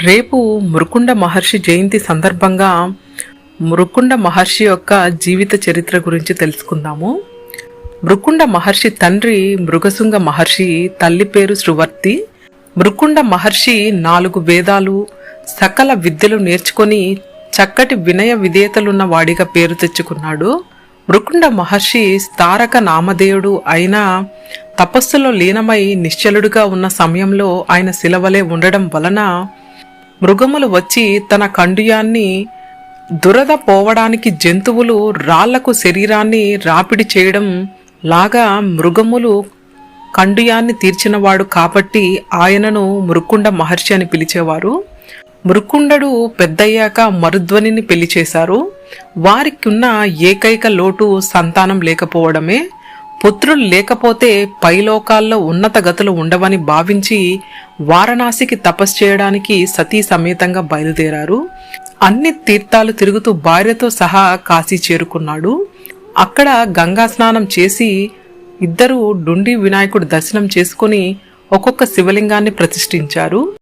రేపు మురుకుండ మహర్షి జయంతి సందర్భంగా మురుకుండ మహర్షి యొక్క జీవిత చరిత్ర గురించి తెలుసుకుందాము. మృకుండ మహర్షి తండ్రి మృగశృంగ మహర్షి తల్లి పేరు శృవర్తి. మృకుండ మహర్షి నాలుగు వేదాలు సకల విద్యలు నేర్చుకొని చక్కటి వినయ విధేయతలున్న వాడిగా పేరు తెచ్చుకున్నాడు. మృకుండ మహర్షి స్థారక నామధేయుడు అయిన తపస్సులో లీనమై నిశ్చలుడుగా ఉన్న సమయంలో ఆయన శిలవలే ఉండడం వలన మృగములు వచ్చి తన కండుయాన్ని దురద పోవడానికి జంతువులు రాళ్ళకు శరీరాన్ని రాపిడి చేయడం లాగా మృగములు కండుయాన్ని తీర్చినవాడు కాబట్టి ఆయనను మృకుండ మహర్షి అని పిలిచేవారు. మృకుండడు పెద్దయ్యాక మరుధ్వనిని పెళ్ళి చేశారు. వారికున్న ఏకైక లోటు సంతానం లేకపోవడమే. పుత్రులు లేకపోతే పైలోకాల్లో ఉన్నత గతులు ఉండవని భావించి వారణాసికి తపస్సు చేయడానికి సతీ సమేతంగా బయలుదేరారు. అన్ని తీర్థాలు తిరుగుతూ భార్యతో సహా కాశీ చేరుకున్నాడు. అక్కడ గంగా స్నానం చేసి ఇద్దరూ డుండి వినాయకుడు దర్శనం చేసుకుని ఒక్కొక్క శివలింగాన్ని ప్రతిష్ఠించారు.